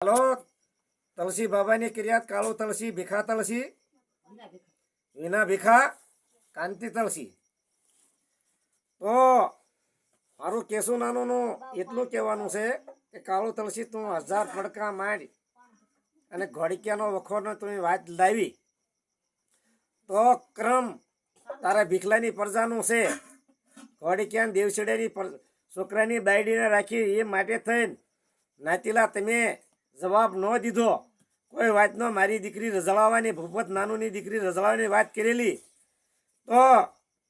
હાલો તલસી બાબાની કિરિયાત કાળો તલસી ભીખા તલસી વિના ભીખા કાંતિ તલસી તો મારું કેસુ નાનુંનું એટલું કહેવાનું છે કે કાળો તલસી તું હજાર ફડકા માંડ અને ઘોડિક્યાનો વખોનો તું વાત લાવી તો ક્રમ તારા ભીખલાની પ્રજાનું છે ઘોડિક્યાન દેવસેડેની છોકરાની બાયડીને રાખી એ માટે થઈને નાતીલા તમે જવાબ ન દીધો. કોઈ વાતનો મારી દીકરી રઝળાવવાની ભૂપત નાનુની દીકરી રઝળાવવાની વાત કરેલી. તો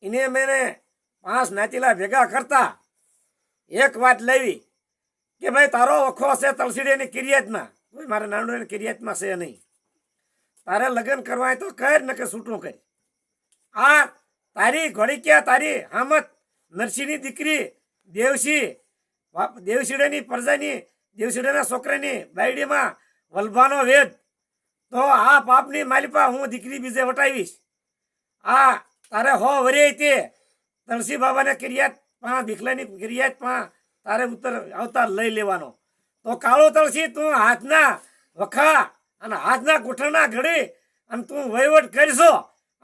એને મેને પાંચ નાતીલા ભેગા કરતા એક વાત લેવી કે ભાઈ, તારો વખો હશે તલસીડીની કિરિયાતમાં. કોઈ મારા નાનું કિરિયાતમાં છે નહીં. તારે લગ્ન કરવા તો કર ને કે છૂટું કરી. આ તારી ઘોડીક્યા તારી હામત નરસિંહની દીકરી દેવસી દેવશીડાની પ્રજાની દેવશીડાના છોકરાની બાયડીમાં વલભાનો વેદ. તો આ પાપની માલિપા હું દીકરી બીજે વટાવીશ. આ તારે હો વરે તે તલસી બાબાને કિરિયાત પા, ભીખલાની કિરિયાત પા, તારે ઉત્તર અવતાર લઈ લેવાનો. તો કાળો તળસી તું હાથના વખા અને હાથના ગુઠણના ઘડી અને તું વહીવટ કરશો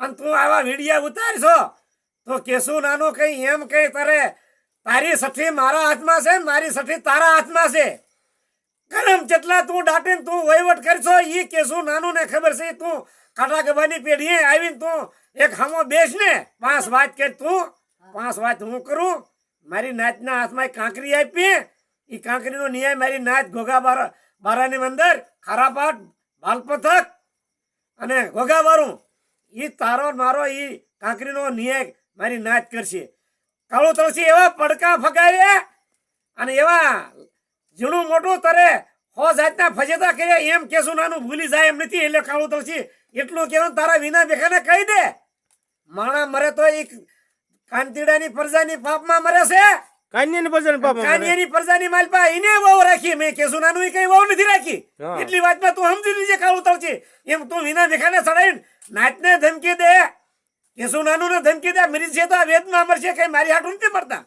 અને તું આવા વીડિયા ઉતારશો. તો કેશું નાનું કંઈ એમ કંઈ તારે તારી સઠી મારા હાથમાં છે મારી સઠી તારા હાથમાં છે? કરમ જેટલા તું દાટીને તું વહીવટ કરશો એ કેશું નાનું ને ખબર છે તું કાટા ગબાની પેઢીએ આવીને તું એક હામો બેસ ને પાંચ વાત કર તું, પાંચ વાત હું કરું? મારી નાચના હાથમાં કાંકરી આપી. એ કાંકરીનો ન્યાય મારી નાચ ઘોઘા બારા, બારાની અંદર ખારાપાટ બાલપથક અને ઘોઘા બારું એ તારો મારો એ કાંકરીનો ન્યાય મારી નાચ કરશે. કાળો તળસી એવા પડકા ફગાવે અને એવા ઝીણું મોટું તરે હો જાતના ફજેતા કર્યા એમ કેશું નાનું ભૂલી જાય એમ નથી એટલે કાળું તળસી એટલું કહેવાનું તારા વિના બેખાને કહી દે. માણા મરે તો એક કાંતીડાની પ્રજાની પાપમાં મરે છે. કાન્યાની ભજન પાપમાં કાન્યાની પ્રજાની માલપા એને વહુ રાખી. મેં કેશું નાનું કઈ વહુ નથી રાખી. એટલી વાતમાં તું સમજી લીજે કાળું તળસી એમ તું વિના બેખાને ચડાવીને નાચને ધમકી દે. કેશું નાનું ને ધમકી દે મરી છે તો આ વેદમાં અમર છે કઈ મારી હાટું નથી મરતા.